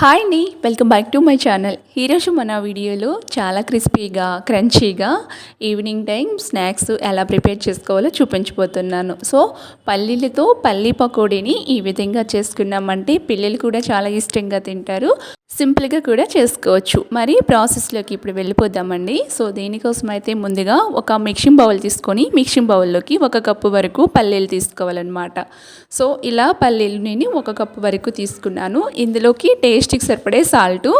Hi అండి welcome back to my channel ఈరోజు మన వీడియోలో చాలా క్రిస్పీగా క్రంచీగా ఈవినింగ్ టైం స్నాక్స్ ఎలా ప్రిపేర్ చేసుకోవాలో చూపించబోతున్నాను. సో పల్లీలతో పల్లీ పకోడీని ఈ విధంగా చేసుకున్నామంటే పిల్లలు కూడా చాలా ఇష్టంగా తింటారు. సింపుల్గా కూడా చేసుకోవచ్చు. మరి ప్రాసెస్లోకి ఇప్పుడు వెళ్ళిపోదామండి. సో దీనికోసం అయితే ముందుగా ఒక మిక్సింగ్ బౌల్ తీసుకొని మిక్సింగ్ బౌల్లోకి ఒక కప్పు వరకు పల్లీలు తీసుకోవాలన్నమాట. సో ఇలా పల్లీలు నేను ఒక కప్పు వరకు తీసుకున్నాను. ఇందులోకి టేస్ట్కి సరిపడే సాల్టు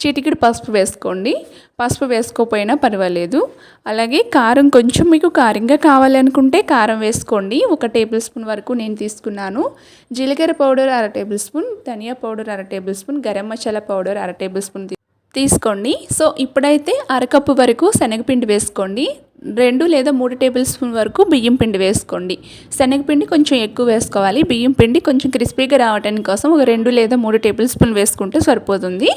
చిటికెడు పసుపు వేసుకోండి. పసుపు వేసుకోకపోయినా పర్వాలేదు. అలాగే కారం కొంచెం మీకు కారంగా కావాలనుకుంటే కారం వేసుకోండి. ఒక టేబుల్ స్పూన్ వరకు నేను తీసుకున్నాను. జీలకర్ర పౌడర్ అర టేబుల్ స్పూన్ ధనియా పౌడర్ అర tablespoon garam masala powder అర టేబుల్ స్పూన్ తీసుకోండి. సో ఇప్పుడైతే అరకప్పు వరకు శనగపిండి వేసుకోండి. రెండు లేదా మూడు టేబుల్ స్పూన్ వరకు బియ్యం పిండి వేసుకోండి. శనగపిండి కొంచెం ఎక్కువ వేసుకోవాలి. బియ్యం పిండి కొంచెం క్రిస్పీగా రావడానికి కోసం ఒక రెండు లేదా మూడు టేబుల్ స్పూన్ వేసుకుంటే సరిపోతుంది.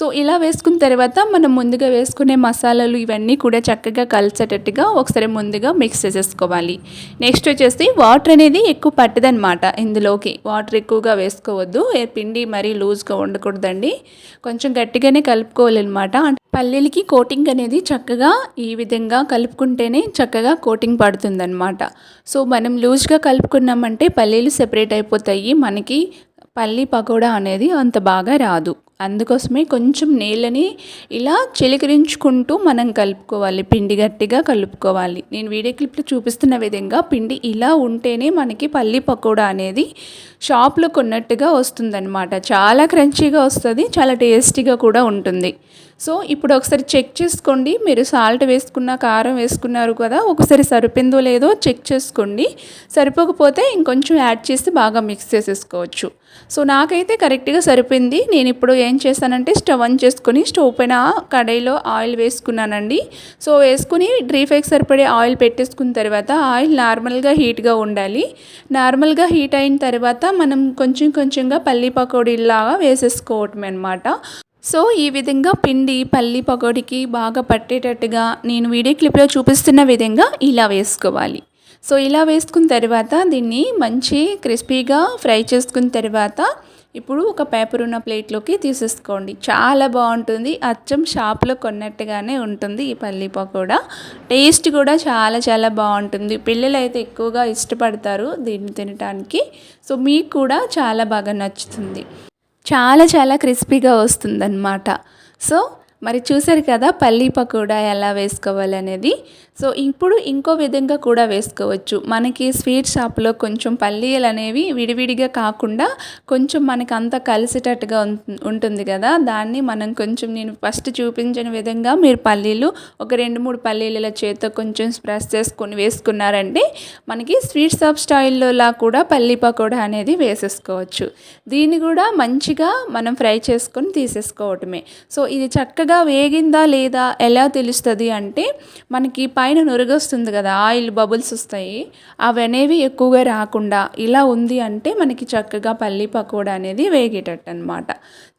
సో ఇలా వేసుకున్న తర్వాత మనం ముందుగా వేసుకునే మసాలాలు ఇవన్నీ కూడా చక్కగా కలిసేటట్టుగా ఒకసారి ముందుగా మిక్స్ చేసేసుకోవాలి. నెక్స్ట్ వచ్చేసి వాటర్ అనేది ఎక్కువ పట్టదనమాట ఇందులోకి. వాటర్ ఎక్కువగా వేసుకోవద్దు. పిండి మరీ లూజ్గా ఉండకూడదండి. కొంచెం గట్టిగానే కలుపుకోవాలన్నమాట. పల్లీలకి కోటింగ్ అనేది చక్కగా ఈ విధంగా కలుపుకుంటేనే చక్కగా కోటింగ్ పడుతుందన్నమాట. సో మనం లూజ్గా కలుపుకున్నామంటే పల్లీలు సెపరేట్ అయిపోతాయి. మనకి పల్లీ పకోడా అనేది అంత బాగా రాదు. అందుకోసమే కొంచెం నీళ్ళని ఇలా చిలికరించుకుంటూ మనం కలుపుకోవాలి. పిండి గట్టిగా కలుపుకోవాలి. నేను వీడియో క్లిప్లో చూపిస్తున్న విధంగా పిండి ఇలా ఉంటేనే మనకి పల్లి పకోడా అనేది షాప్లో కొన్నట్టుగా వస్తుందన్నమాట. చాలా క్రంచీగా వస్తుంది చాలా టేస్టీగా కూడా ఉంటుంది. సో ఇప్పుడు ఒకసారి చెక్ చేసుకోండి. మీరు సాల్ట్ వేసుకున్న కారం వేసుకున్నారు కదా ఒకసారి సరిపోయిందో లేదో చెక్ చేసుకోండి. సరిపోకపోతే ఇంకొంచెం యాడ్ చేసి బాగా మిక్స్ చేసేసుకోవచ్చు. సో నాకైతే కరెక్ట్గా సరిపోయింది. నేను ఇప్పుడు ఏం చేశానంటే స్టవ్ ఆన్ చేసుకొని స్టవ్ పైన కడాయిలో ఆయిల్ వేసుకున్నానండి. సో వేసుకుని డ్రీ ఫ్రైకి సరిపడే ఆయిల్ పెట్టేసుకున్న తర్వాత ఆయిల్ నార్మల్గా హీట్గా ఉండాలి. నార్మల్గా హీట్ అయిన తర్వాత మనం కొంచెం కొంచెంగా పల్లీ పకోడీలాగా వేసేసుకోవటం అనమాట సో ఈ విధంగా పిండి పల్లి పకోడీకి బాగా పట్టేటట్టుగా నేను వీడియో క్లిప్లో చూపిస్తున్న విధంగా ఇలా వేసుకోవాలి. సో ఇలా వేసుకున్న తర్వాత దీన్ని మంచి క్రిస్పీగా ఫ్రై చేసుకున్న తర్వాత ఇప్పుడు ఒక పేపర్ ఉన్న ప్లేట్లోకి తీసేసుకోండి. చాలా బాగుంటుంది. అచ్చం షాప్లో కొన్నట్టుగానే ఉంటుంది ఈ పల్లి పకోడా. టేస్ట్ కూడా చాలా చాలా బాగుంటుంది. పిల్లలు అయితే ఎక్కువగా ఇష్టపడతారు దీన్ని తినడానికి సో మీకు కూడా చాలా బాగా నచ్చుతుంది. చాలా చాలా క్రిస్పీగా వస్తుందన్నమాట. సో మరి చూసారు కదా పల్లీ పకోడా ఎలా వేసుకోవాలనేది. సో ఇప్పుడు ఇంకో విధంగా కూడా వేసుకోవచ్చు. మనకి స్వీట్ షాప్లో కొంచెం పల్లీలు అనేవి విడివిడిగా కాకుండా కొంచెం మనకి అంతా కలిసేటట్టుగా ఉంటుంది కదా. దాన్ని మనం కొంచెం నేను ఫస్ట్ చూపించిన విధంగా మీరు పల్లీలు ఒక రెండు మూడు పల్లీల చేతితో కొంచెం స్ప్రెస్ చేసుకొని వేసుకున్నారంటే మనకి స్వీట్ షాప్ స్టైల్లోలా కూడా పల్లీ పకోడా అనేది వేసేసుకోవచ్చు. దీన్ని కూడా మంచిగా మనం ఫ్రై చేసుకొని తీసేసుకోవటమే. సో ఇది చక్కగా వేగిందా లేదా ఎలా తెలుస్తుంది అంటే మనకి పైన నురగొస్తుంది కదా ఆయిల్ బబుల్స్ వస్తాయి. అవి అనేవి ఎక్కువగా రాకుండా ఇలా ఉంది అంటే మనకి చక్కగా పల్లీ పకోడా అనేది వేగేటట్టు అనమాట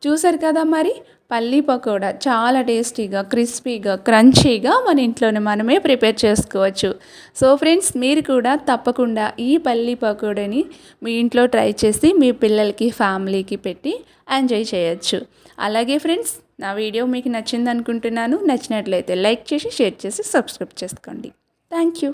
చూసారు కదా మరి? పల్లీ పకోడా చాలా టేస్టీగా క్రిస్పీగా క్రంచీగా మన ఇంట్లోనే మనమే ప్రిపేర్ చేసుకోవచ్చు. సో ఫ్రెండ్స్ మీరు కూడా తప్పకుండా ఈ పల్లీ పకోడాని మీ ఇంట్లో ట్రై చేసి మీ పిల్లలకి ఫ్యామిలీకి పెట్టి ఎంజాయ్ చేయొచ్చు. అలాగే ఫ్రెండ్స్ నా వీడియో మీకు నచ్చింది అనుకుంటున్నాను నచ్చినట్లయితే లైక్ చేసి షేర్ చేసి సబ్స్క్రైబ్ చేసుకోండి. Thank you.